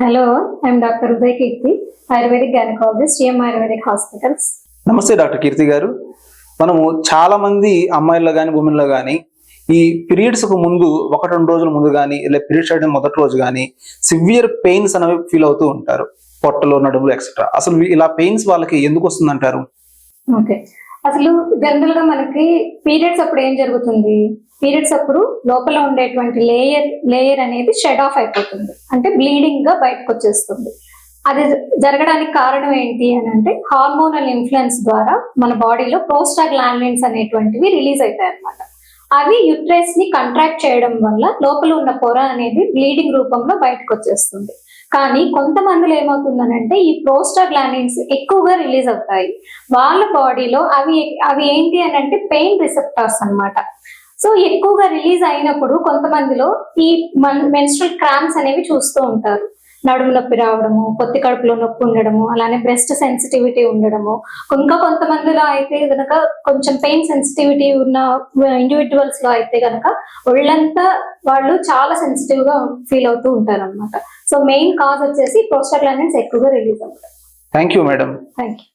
Hello I'm doctor Uday Keerthi ayurvedic gynaecologist GM ayurvedic hospitals నమస్తే doctor Keerthi గారు. మనము చాలా మంది అమ్మాయిల్లో కానీ ఉమెన్లో కానీ ఈ పీరియడ్స్కు ముందు ఒకటి రెండు రోజుల ముందు కానీ ఇలా పీరియడ్స్ అయిన మొదటి రోజు కానీ సివియర్ పెయిన్స్ అనేవి ఫీల్ అవుతూ ఉంటారు. పొట్టలో నడుములు ఎక్సెట్రా అసలు ఇలా పెయిన్స్ వాళ్ళకి ఎందుకు వస్తుందంటారు? ఓకే అసలు జనరల్గా మనకి పీరియడ్స్ అప్పుడు ఏం జరుగుతుంది? పీరియడ్స్ అప్పుడు లోపల ఉండేటువంటి లేయర్ లేయర్ అనేది షెడ్ ఆఫ్ అయిపోతుంది. అంటే బ్లీడింగ్గా బయటకు వచ్చేస్తుంది. అది జరగడానికి కారణం ఏంటి అని అంటే హార్మోనల్ ఇన్ఫ్లుయెన్స్ ద్వారా మన బాడీలో ప్రోస్టాగ్లాండ్లిన్స్ అనేటువంటివి రిలీజ్ అవుతాయి అన్నమాట అవి యుట్రస్ని కంట్రాక్ట్ చేయడం వల్ల లోపల ఉన్న పొర అనేది బ్లీడింగ్ రూపంలో బయటకు వచ్చేస్తుంది. కానీ కొంతమందిలో ఏమవుతుందనంటే ఈ ప్రోస్టాగ్లాండిన్స్ ఎక్కువగా రిలీజ్ అవుతాయి. వాళ్ళ బాడీలో అవి అవి ఏంటి అని అంటే పెయిన్ రిసెప్టార్స్ అన్నమాట. సో ఎక్కువగా రిలీజ్ అయినప్పుడు కొంతమందిలో ఈ మెన్స్ట్రల్ క్రామ్స్ అనేవి చూస్తూ ఉంటారు. నడుము నొప్పి రావడము పొత్తి కడుపులో నొప్పి ఉండడము అలానే బ్రెస్ట్ సెన్సిటివిటీ ఉండడము. ఇంకా కొంతమందిలో అయితే గనక కొంచెం పెయిన్ సెన్సిటివిటీ ఉన్న ఇండివిజువల్స్లో అయితే గనక ఒళ్ళంతా వాళ్ళు చాలా సెన్సిటివ్గా ఫీల్ అవుతూ ఉంటారు అనమాట సో మెయిన్ కాజ్ వచ్చేసి ప్రోస్టాగ్లాండిన్స్ ఎక్కువగా రిలీజ్ అవుతాయి thank you madam thank you